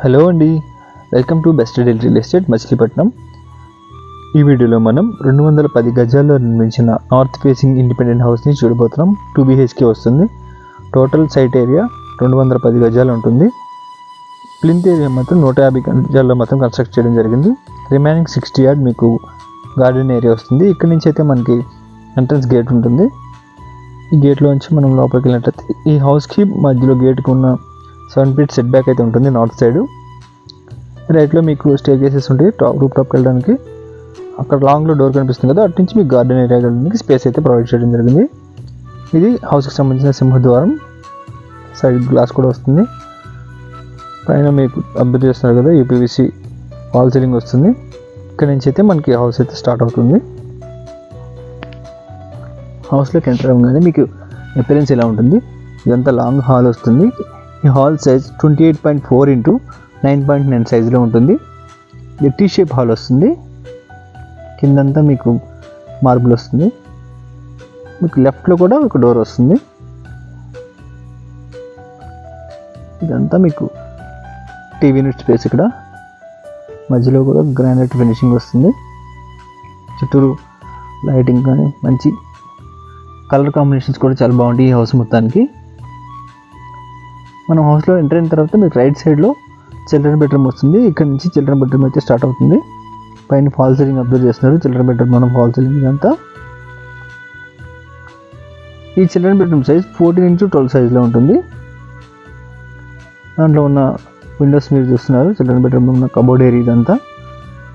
Hello అండి. Welcome to best deal real estate Machilipatnam. ఈ వీడియోలో మనం రెండు వందల పది గజాల్లో నిర్మించిన నార్త్ ఫేసింగ్ ఇండిపెండెంట్ హౌస్ని చూడబోతున్నాం. టూ బీహెచ్కే వస్తుంది. టోటల్ సైట్ ఏరియా రెండు వందల పది గజాలు ఉంటుంది. ప్లింత్ ఏరియా మాత్రం నూట యాభై గజాల్లో మాత్రం కన్స్ట్రక్ట్ చేయడం జరిగింది. రిమైనింగ్ సిక్స్టీ యార్డ్ మీకు గార్డెన్ ఏరియా వస్తుంది. ఇక్కడ నుంచి అయితే మనకి ఎంట్రన్స్ గేట్ ఉంటుంది. ఈ గేట్లో నుంచి మనం లోపలికి వెళ్ళినట్లయితే ఈ హౌస్కి మధ్యలో గేట్కి ఉన్న సెవెన్ ఫీట్ సెట్ బ్యాక్ అయితే ఉంటుంది నార్త్ సైడ్ రైట్లో మీకు స్టే కేసెస్ ఉంటాయి టాప్ రూప్ టాప్కి వెళ్ళడానికి అక్కడ లాంగ్లో డోర్ కనిపిస్తుంది కదా అటు నుంచి మీకు గార్డెన్ ఏరియా వెళ్ళడానికి స్పేస్ అయితే ప్రొవైడ్ చేయడం జరిగింది. ఇది హౌస్కి సంబంధించిన సింహద్వారం. సైడ్ గ్లాస్ కూడా వస్తుంది. పైన మీకు అబ్జర్వ్ చేస్తున్నారు కదా యూపీవీసీ వాల్ సీలింగ్ వస్తుంది. ఇక్కడ నుంచి అయితే మనకి హౌస్ అయితే స్టార్ట్ అవుతుంది. హౌస్లోకి ఎంటర్ అవ్వగానే మీకు అపిరెన్స్ ఎలా ఉంటుంది? ఇదంతా లాంగ్ హాల్ వస్తుంది. ఈ hall size twenty eight point four into nine point nine సైజులో ఉంటుంది. ఇది టీ షేప్ హాల్ వస్తుంది. కిందంతా మీకు మార్బుల్ వస్తుంది. మీకు లెఫ్ట్లో కూడా ఒక డోర్ వస్తుంది. ఇదంతా మీకు టీవీ యూనిట్ స్పేస్ ఇక్కడ. మధ్యలో కూడా గ్రానైట్ ఫినిషింగ్ వస్తుంది. చుట్టూరు లైటింగ్ కానీ మంచి కలర్ కాంబినేషన్స్ కూడా చాలా బాగుంటాయి ఈ హౌస్ మొత్తానికి. మనం హౌస్లో ఎంటర్ అయిన తర్వాత మీకు రైట్ సైడ్లో చిల్డ్రన్ బెడ్రూమ్ వస్తుంది. ఇక్కడ నుంచి చిల్డ్రన్ బెడ్రూమ్ అయితే స్టార్ట్ అవుతుంది. పైన ఫాల్ సీలింగ్ అబ్జర్వ్ చేస్తున్నారు. చిల్డ్రన్ బెడ్రూమ్ మనం ఫాల్ సీలింగ్ ఇదంతా. ఈ children bedroom size fourteen inch twelve సైజ్లో ఉంటుంది. దాంట్లో ఉన్న విండోస్ మీరు చూస్తున్నారు. చిల్డ్రన్ బెడ్రూమ్లో ఉన్న కబోర్డ్ ఏరియా ఇదంతా.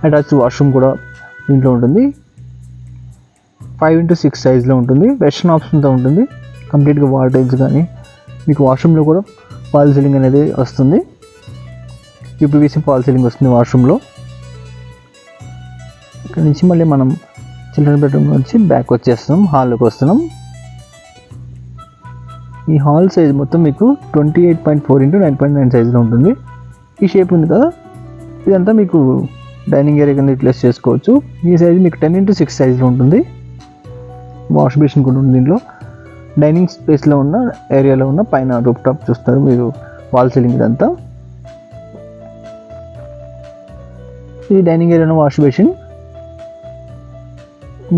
అటాచ్ వాష్రూమ్ కూడా దీంట్లో ఉంటుంది. ఫైవ్ ఇంటూ సిక్స్ సైజ్లో ఉంటుంది. వెస్ట్రన్ ఆప్షన్తో ఉంటుంది. కంప్లీట్గా వాటేజ్ కానీ మీకు వాష్రూమ్లో కూడా ఫాల్ సీలింగ్ అనేది వస్తుంది. యూపీవీసీ ఫాల్ సీలింగ్ వస్తుంది వాష్రూమ్లో. ఇక్కడ నుంచి మళ్ళీ మనం చిల్డ్రన్ బెడ్రూమ్ నుంచి బ్యాక్ వచ్చేస్తున్నాం హాల్లోకి వస్తున్నాం. ఈ హాల్ సైజ్ మొత్తం మీకు twenty eight point four into nine point nine సైజ్లో ఉంటుంది. ఈ షేప్ ఉంది కదా? ఇదంతా మీకు డైనింగ్ ఏరియా కింద యూటిలైజ్ చేసుకోవచ్చు. ఈ సైజ్ మీకు టెన్ ఇంటూ సిక్స్ సైజ్లో ఉంటుంది. వాష్ బేసిన్ కూడా ఉంది దీంట్లో. డైనింగ్ స్పేస్లో ఉన్న ఏరియాలో ఉన్న పైన రూప్ టాప్ చూస్తారు మీరు వాల్ సీలింగ్ ఇదంతా. ఇది డైనింగ్ ఏరియాలో వాష్ బేసిన్.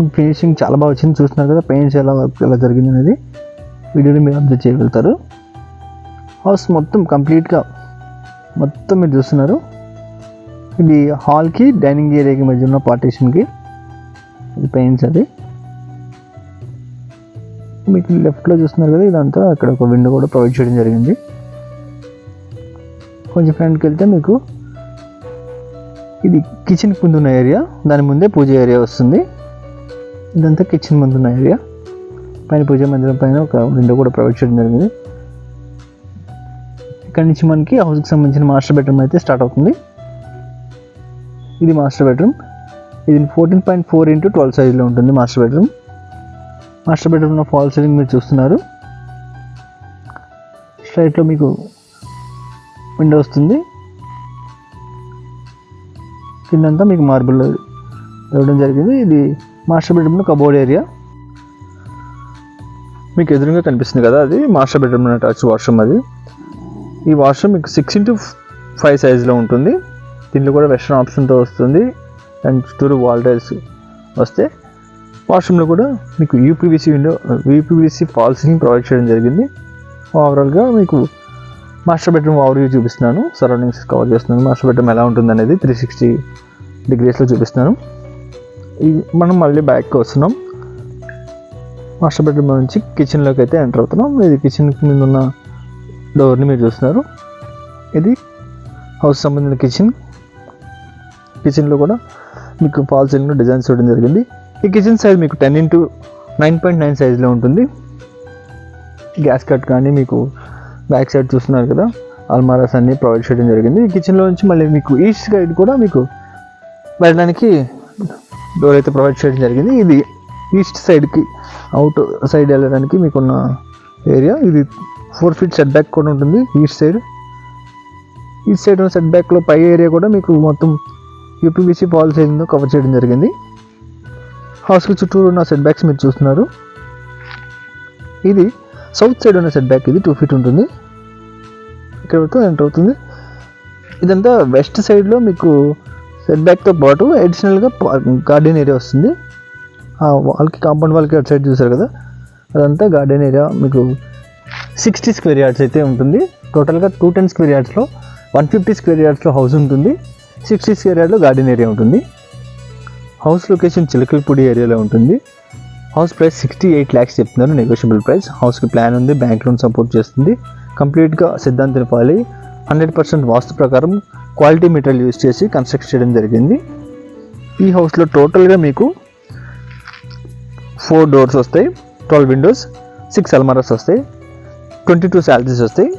ఫినిషింగ్ చాలా బాగా వచ్చింది చూస్తున్నారు కదా పెయింట్స్ ఎలా వర్క్ ఎలా జరిగింది అనేది. వీడియోని మీరు అబ్జర్వ్ చేయగలుగుతారు. హౌస్ మొత్తం కంప్లీట్గా మొత్తం మీరు చూస్తున్నారు. ఇది హాల్కి డైనింగ్ ఏరియాకి మధ్య ఉన్న పార్టీషన్కి. ఇది పెయింట్స్ అది. మీకు లెఫ్ట్లో చూస్తున్నారు కదా ఇదంతా అక్కడ ఒక విండో కూడా ప్రొవైడ్ చేయడం జరిగింది. కొంచెం ఫ్రంట్కి వెళ్తే మీకు ఇది కిచెన్ ముందున్న ఏరియా దాని ముందే పూజ ఏరియా వస్తుంది. ఇదంతా కిచెన్ ముందున్న ఏరియా పైన పూజ మందిరం పైన ఒక విండో కూడా ప్రొవైడ్ చేయడం జరిగింది. ఇక్కడ నుంచి మనకి హౌస్కి సంబంధించిన మాస్టర్ బెడ్రూమ్ అయితే స్టార్ట్ అవుతుంది. ఇది మాస్టర్ బెడ్రూమ్ ఇది fourteen point four into twelve సైజ్లో ఉంటుంది మాస్టర్ బెడ్రూమ్ మాస్టర్ బెడ్రూమ్లో ఫాల్ సీలింగ్ మీరు చూస్తున్నారు. స్ట్రైట్లో మీకు విండో వస్తుంది. కిందంతా మీకు మార్బుల్ ఇవ్వడం జరిగింది. ఇది మాస్టర్ బెడ్రూమ్లో కబోర్డ్ ఏరియా మీకు ఎదురుగా కనిపిస్తుంది కదా అది. మాస్టర్ బెడ్రూమ్ అటాచ్ వాష్రూమ్ అది. ఈ వాష్రూమ్ మీకు సిక్స్ ఇంటూ ఫైవ్ సైజ్లో ఉంటుంది. దీంట్లో కూడా వెస్ట్రన్ ఆప్షన్తో వస్తుంది. అండ్ చుట్టూరు వాల్ టైల్స్ వస్తే వాష్రూమ్లో కూడా మీకు UPVC window UPVC fall provide చేయడం జరిగింది. ఓవరాల్గా మీకు మాస్టర్ బెడ్రూమ్ ఓవర్వ్యూ చూపిస్తున్నాను. సరౌండింగ్స్ కవర్ చేస్తున్నాను. మాస్టర్ బెడ్రూమ్ ఎలా ఉంటుంది అనేది త్రీ సిక్స్టీ డిగ్రీస్లో చూపిస్తున్నాను. ఇది మనం మళ్ళీ బ్యాక్కి వస్తున్నాం. మాస్టర్ బెడ్రూమ్ నుంచి కిచెన్లోకి అయితే ఎంటర్ అవుతున్నాం. ఇది కిచెన్ మీద ఉన్న డోర్ని మీరు చూస్తున్నారు. ఇది హౌస్ సంబంధించిన కిచెన్ కిచెన్లో కూడా మీకు ఫాల్ సీలింగ్ డిజైన్స్ ఇవ్వడం జరిగింది. ఈ కిచెన్ సైజ్ మీకు ten into nine point nine సైజ్లో ఉంటుంది. గ్యాస్ కట్ కానీ మీకు బ్యాక్ సైడ్ చూస్తున్నారు కదా అల్మారాస్ అన్ని ప్రొవైడ్ చేయడం జరిగింది. ఈ కిచెన్లో నుంచి మళ్ళీ మీకు ఈస్ట్ సైడ్ కూడా మీకు వెళ్ళడానికి డోర్ అయితే ప్రొవైడ్ చేయడం జరిగింది. ఇది ఈస్ట్ సైడ్కి అవుట్ సైడ్ వెళ్ళడానికి మీకున్న ఏరియా ఇది ఫోర్ ఫీట్ సెట్ బ్యాక్ కూడా ఉంటుంది ఈస్ట్ సైడ్ ఈస్ట్ సైడ్ ఉన్న సెట్ బ్యాక్లో పై ఏరియా కూడా మీకు మొత్తం యూపీబీసీ పాలసీ సైజ్తో కవర్ చేయడం జరిగింది. హాస్టల్ చుట్టూరు ఉన్న సెట్ బ్యాక్స్ మీరు చూస్తున్నారు. ఇది సౌత్ సైడ్ ఉన్న సెట్ బ్యాక్ ఇది టూ ఫీట్ ఉంటుంది. ఇక్కడ ఎంటర్ అవుతుంది. ఇదంతా వెస్ట్ సైడ్లో మీకు సెట్ బ్యాక్తో పాటు అడిషనల్గా గార్డెన్ ఏరియా వస్తుంది. ఆ కాంపౌండ్ వాల్కి అటు సైడ్ చూసారు కదా? అదంతా గార్డెన్ ఏరియా. మీకు సిక్స్టీ స్క్వేర్ యార్డ్స్ అయితే ఉంటుంది. టోటల్గా టూ టెన్ స్క్వేర్ యార్డ్స్లో వన్ ఫిఫ్టీ స్క్వేర్ యార్డ్స్లో హౌస్ ఉంటుంది. సిక్స్టీ స్క్వేర్ యార్డ్లో గార్డెన్ ఏరియా ఉంటుంది. హౌస్ లొకేషన్ చిలకలపూడి ఏరియాలో ఉంటుంది. House price sixty eight lakhs చెప్తున్నారు. నెగోషియబుల్ ప్రైస్ హౌస్కి ప్లాన్ ఉంది. బ్యాంక్ లోన్ సపోర్ట్ చేస్తుంది. కంప్లీట్గా సిద్ధాంతం పాలి హండ్రెడ్ పర్సెంట్ వాస్తు ప్రకారం క్వాలిటీ మెటీరియల్ యూస్ చేసి కన్స్ట్రక్ట్ చేయడం జరిగింది. ఈ హౌస్లో టోటల్గా మీకు ఫోర్ డోర్స్ వస్తాయి. ట్వెల్వ్ విండోస్ సిక్స్ అల్మారాస్ వస్తాయి. ట్వంటీ టూ శాలరీస్ వస్తాయి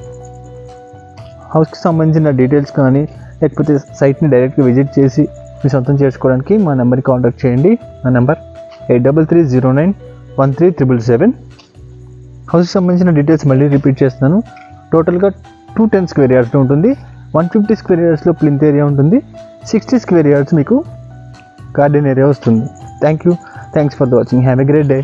హౌస్కి సంబంధించిన డీటెయిల్స్ కానీ లేకపోతే సైట్ని డైరెక్ట్గా విజిట్ చేసి మీ సొంతం చేసుకోవడానికి మా నెంబర్కి కాంటాక్ట్ చేయండి. మా number eight double three zero nine one three triple seven. హౌస్కి సంబంధించిన డీటెయిల్స్ మళ్ళీ రిపీట్ చేస్తున్నాను. టోటల్గా టూ టెన్ స్క్వేర్ యార్డ్స్లో ఉంటుంది. వన్ ఫిఫ్టీ స్క్వేర్ యార్డ్స్లో ప్లింత్ ఏరియా ఉంటుంది. సిక్స్టీ స్క్వేర్ యార్డ్స్ మీకు గార్డెన్ ఏరియా వస్తుంది. Thank you. Thanks for the watching. Have a great day.